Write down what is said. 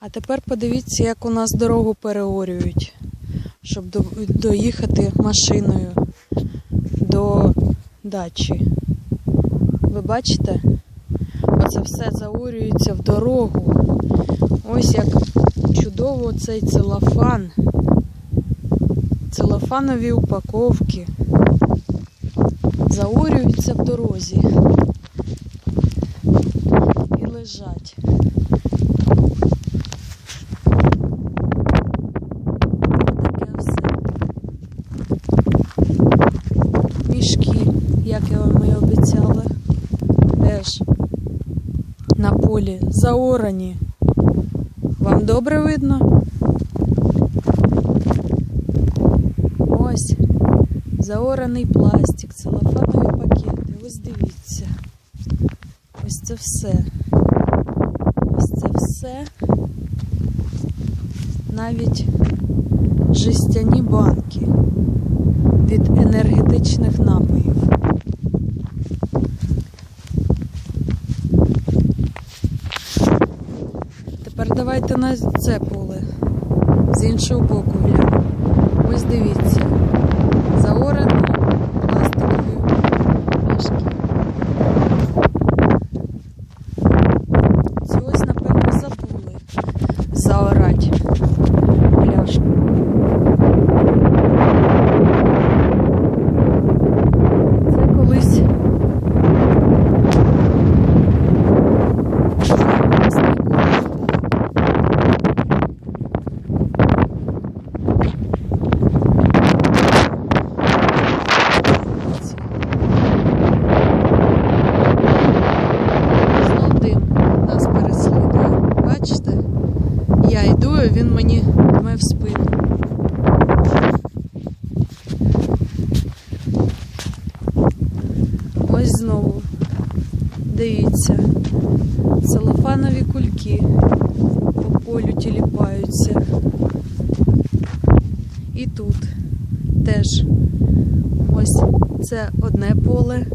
А тепер подивіться, як у нас дорогу переорюють, щоб до- доїхати машиною до дачі. Ви бачите? Оце все заорюється в дорогу. Ось як чудово цей целофан. Целофанові упаковки заорюються в дорозі і лежать. Як я вам і обіцяла, теж на полі заорані. Вам добре видно? Ось заораний пластик, целофанові пакети. Ось дивіться. Ось це все. Ось це все. Навіть жестяні банки від енергетичних напоїв. Тепер давайте на це поле. З іншого боку. Ось дивіться. Ось знову. Дивіться. Целофанові кульки по полю тіліпаються. І тут теж ось це одне поле,